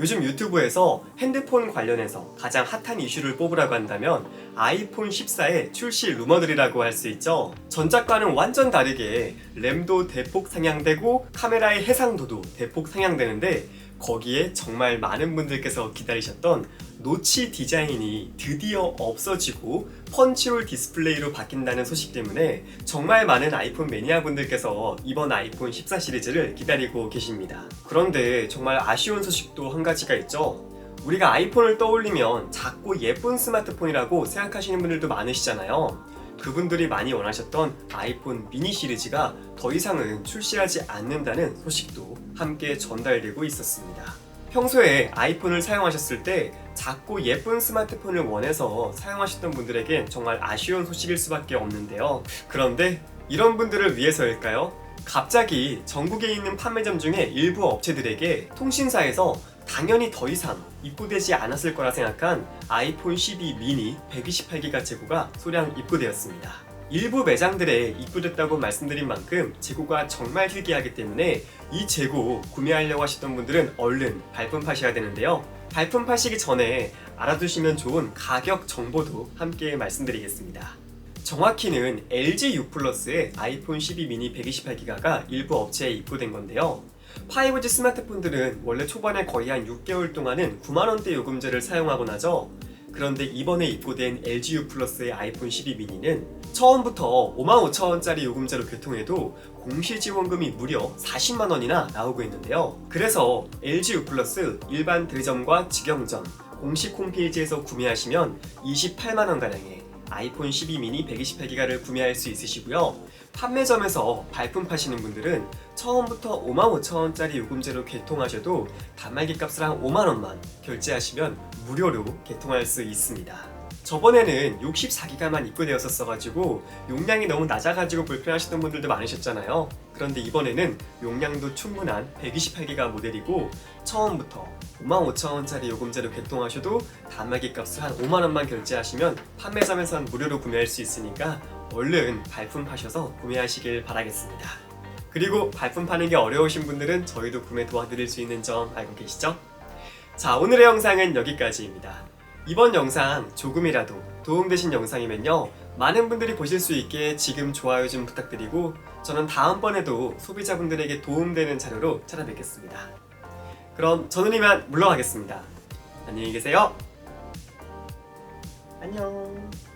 요즘 유튜브에서 핸드폰 관련해서 가장 핫한 이슈를 뽑으라고 한다면 아이폰 14의 출시 루머들이라고 할 수 있죠. 전작과는 완전 다르게 램도 대폭 상향되고 카메라의 해상도도 대폭 상향되는데 거기에 정말 많은 분들께서 기다리셨던 노치 디자인이 드디어 없어지고 펀치홀 디스플레이로 바뀐다는 소식 때문에 정말 많은 아이폰 매니아 분들께서 이번 아이폰 14 시리즈를 기다리고 계십니다. 그런데 정말 아쉬운 소식도 한 가지가 있죠. 우리가 아이폰을 떠올리면 작고 예쁜 스마트폰이라고 생각하시는 분들도 많으시잖아요. 그분들이 많이 원하셨던 아이폰 미니 시리즈가 더 이상은 출시하지 않는다는 소식도 함께 전달되고 있었습니다. 평소에 아이폰을 사용하셨을 때 작고 예쁜 스마트폰을 원해서 사용하셨던 분들에겐 정말 아쉬운 소식일 수밖에 없는데요. 그런데 이런 분들을 위해서일까요? 갑자기 전국에 있는 판매점 중에 일부 업체들에게 통신사에서 당연히 더 이상 입고되지 않았을 거라 생각한 아이폰 12 미니 128기가 재고가 소량 입고되었습니다. 일부 매장들에 입고됐다고 말씀드린 만큼 재고가 정말 희귀하기 때문에 이 재고 구매하려고 하셨던 분들은 얼른 발품 파셔야 되는데요. 발품 파시기 전에 알아두시면 좋은 가격 정보도 함께 말씀드리겠습니다. 정확히는 LG U 플러스의 아이폰 12 미니 128기가가 일부 업체에 입고된 건데요. 5G 스마트폰들은 원래 초반에 거의 한 6개월 동안은 9만원대 요금제를 사용하곤 하죠. 그런데 이번에 입고된 LG U 플러스의 아이폰 12 미니는 처음부터 55,000원짜리 요금제로 교통해도 공시지원금이 무려 40만원이나 나오고 있는데요. 그래서 LG U 플러스 일반 대리점과 직영점, 공식 홈페이지에서 구매하시면 28만원가량의 아이폰 12 미니 128기가를 구매할 수 있으시고요. 판매점에서 발품 파시는 분들은 처음부터 55,000원짜리 요금제로 개통하셔도 단말기 값을 한 5만원만 결제하시면 무료로 개통할 수 있습니다. 저번에는 64기가만 입고되었었어가지고 용량이 너무 낮아가지고 불편하셨던 분들도 많으셨잖아요. 그런데 이번에는 용량도 충분한 128기가 모델이고 처음부터 55,000원짜리 요금제로 개통하셔도 단말기 값을 한 5만원만 결제하시면 판매점에선 무료로 구매할 수 있으니까 얼른 발품 파셔서 구매하시길 바라겠습니다. 그리고 발품 파는 게 어려우신 분들은 저희도 구매 도와드릴 수 있는 점 알고 계시죠? 자, 오늘의 영상은 여기까지입니다. 이번 영상 조금이라도 도움되신 영상이면요. 많은 분들이 보실 수 있게 지금 좋아요 좀 부탁드리고 저는 다음번에도 소비자분들에게 도움되는 자료로 찾아뵙겠습니다. 그럼 저는 이만 물러가겠습니다. 안녕히 계세요. 안녕.